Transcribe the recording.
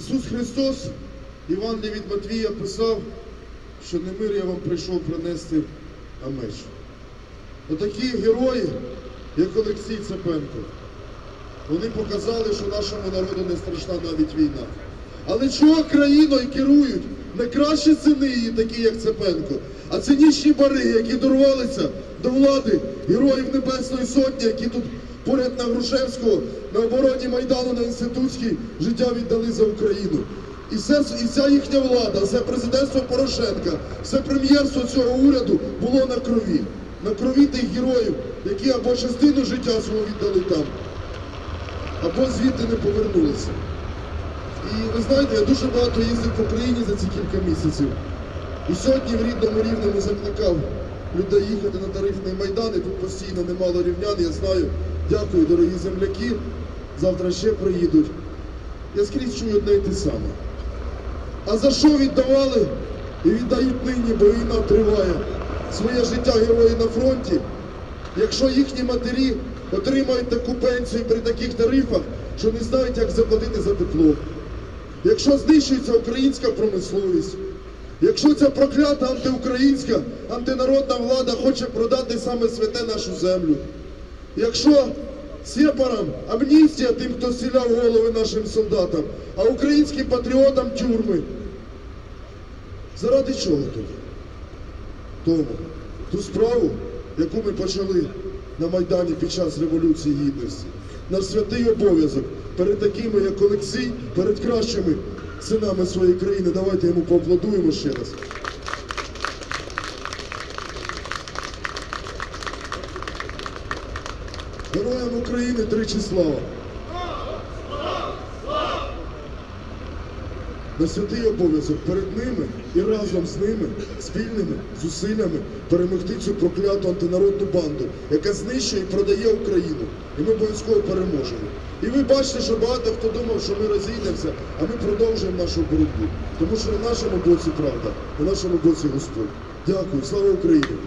Ісус Христос, Івангелій від Матвія писав, що не мир я вам прийшов принести, а меч. Отакі герої, як Олексій Цепенко, вони показали, що нашому народу не страшна навіть війна. Але чого країною керують не кращі сини її, такі як Цепенко, а цинічні бариги, які дорвалися до влади героїв Небесної Сотні, які тут поряд на Грушевського, на обороні Майдану на Інститутській життя віддали за Україну. І, все, і вся їхня влада, все президентство Порошенка, все прем'єрство цього уряду було на крові. На крові тих героїв, які або частину життя свого віддали там, або звідти не повернулися. І ви знаєте, я дуже багато їздив по країні за ці кілька місяців. І сьогодні в рідному рівному закликав людей їхати на тарифний майдан, і тут постійно немало рівнян, я знаю. Дякую, дорогі земляки. Завтра ще приїдуть. Я скрізь чую одне і те саме. А за що віддавали і віддають нині, бо війна триває своє життя герої на фронті, якщо їхні матері отримають таку пенсію при таких тарифах, що не знають, як заплатити за тепло, якщо знищується українська промисловість, якщо ця проклята антиукраїнська, антинародна влада хоче продати саме святе нашу землю, якщо сепарам амністія тим, хто стріляв голови нашим солдатам, а українським патріотам тюрми. Заради чого тоді? Тому ту справу, яку ми почали на Майдані під час Революції Гідності, наш святий обов'язок перед такими, як Олексій, перед кращими синами своєї країни. Давайте йому поаплодуємо ще раз. Героям України тричі слава! на святий обов'язок перед ними і разом з ними спільними зусиллями перемогти цю прокляту антинародну банду, яка знищує і продає Україну. І ми обов'язково переможемо. І ви бачите, що багато хто думав, що ми розійдемося, а ми продовжуємо нашу боротьбу. Тому що на нашому боці правда, на нашому боці Господь. Дякую, слава Україні!